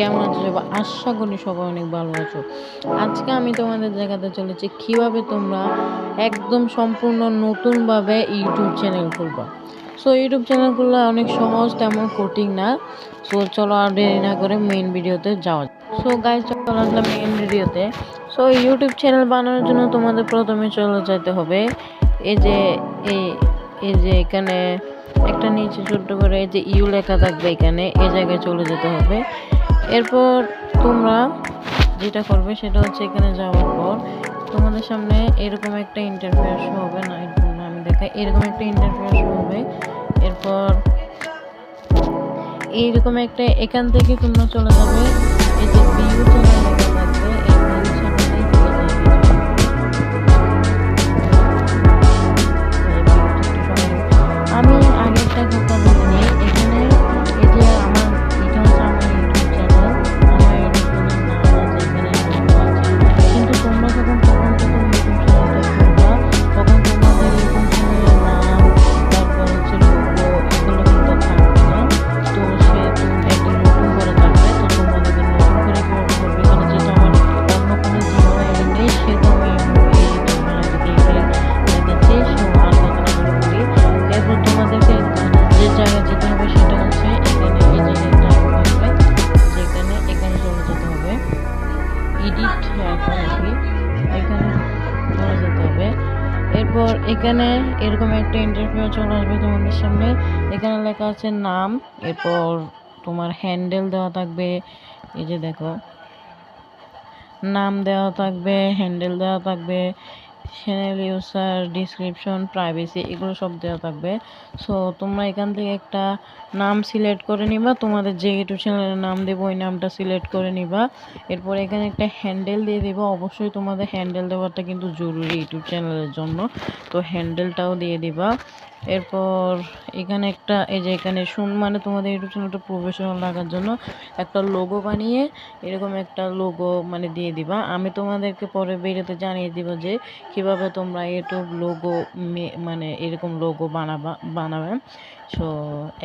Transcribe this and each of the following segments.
কেমন আছো সবাই? আশা করি সবাই অনেক ভালো আছো। আজকে আমি তোমাদের দেখাতে চলেছি কীভাবে তোমরা একদম সম্পূর্ণ নতুনভাবে ইউটিউব চ্যানেল খুলবা। সো ইউটিউব চ্যানেল খুললে অনেক সহজ তেমন কঠিন না। সো চলো আর দেরি না করে মেইন ভিডিওতে যাওয়া সো গাইজ চলো আসলাম মেইন ভিডিওতে সো ইউটিউব চ্যানেল বানানোর জন্য তোমাদের প্রথমে চলে যেতে হবে। এই যে এই এই যে এখানে একটা নিচে ছোট্ট করে এই যে ইউ লেখা থাকবে এখানে। এই জায়গায় চলে যেতে হবে। এরপর তোমরা যেটা করবে সেটা হচ্ছে এখানে যাওয়ার পর তোমাদের সামনে এরকম একটা ইন্টারফেয়ার শো হবে না আমি দেখাই, এরকম একটা ইন্টারফেয়ার শো হবে। এরপর এইরকম একটা, এখান থেকে তোমরা চলে যাবে, এই যে ভিউ এরপর এখানে এরকম একটা ইন্টারভিউ চলে আসবে তোমাদের সামনে। এখানে লেখা আছে নাম, এরপর তোমার হ্যান্ডেল দেওয়া থাকবে, এই যে দেখো। নাম দেওয়া থাকবে হ্যান্ডেল দেওয়া থাকবে চ্যানেল ইউজার ডিসক্রিপশন প্রাইভেসি এগুলো সব দেওয়া থাকবে। সো তোমরা এখান থেকে একটা নাম সিলেক্ট করে নিবা। তোমাদের যে ইউটিউব চ্যানেলের নাম দেবো, ওই নামটা সিলেক্ট করে নিবা। এরপর এখানে একটা হ্যান্ডেল দিয়ে দিবা। অবশ্যই তোমাদের হ্যান্ডেল দেওয়াটা কিন্তু জরুরি ইউটিউব চ্যানেলের জন্য। তো হ্যান্ডেলটাও দিয়ে দিবা। এরপর এখানে একটা, এই যে এখানে শুন মানে তোমাদের ইউটিউব চ্যানেলটা প্রফেশনাল রাখার জন্য একটা লোগো বানিয়ে এরকম একটা লোগো মানে দিয়ে দিবা। আমি তোমাদেরকে পরে বেরোতে জানিয়ে দিব যে তোমরা ইউটিউব লোগো মানে এরকম লোগো বানাবা, বানাবে সো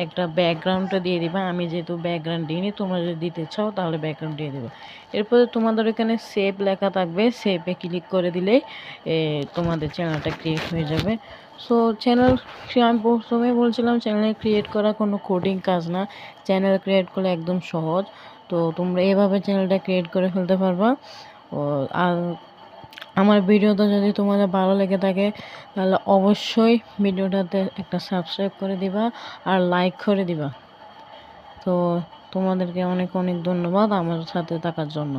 একটা ব্যাকগ্রাউন্ডটা দিয়ে দিবা। আমি যেহেতু ব্যাকগ্রাউন্ড দিইনি, তোমরা যদি দিতে চাও তাহলে ব্যাকগ্রাউন্ড দিয়ে দেবে। এরপরে তোমাদের এখানে সেভ লেখা থাকবে। সেভে ক্লিক করে দিলে তোমাদের চ্যানেলটা ক্রিয়েট হয়ে যাবে। সো চ্যানেল আমি প্রথমে বলছিলাম চ্যানেল ক্রিয়েট করা কোনো কোডিং কাজ না। চ্যানেল ক্রিয়েট করলে একদম সহজ। তো তোমরা এভাবে চ্যানেলটা ক্রিয়েট করে ফেলতে পারবা। আর আমার ভিডিওটা যদি তোমাদের ভালো লেগে থাকে, তাহলে অবশ্যই ভিডিওটাতে একটা সাবস্ক্রাইব করে দিবা আর লাইক করে দিবা। তো তোমাদেরকে অনেক অনেক ধন্যবাদ আমার সাথে থাকার জন্য।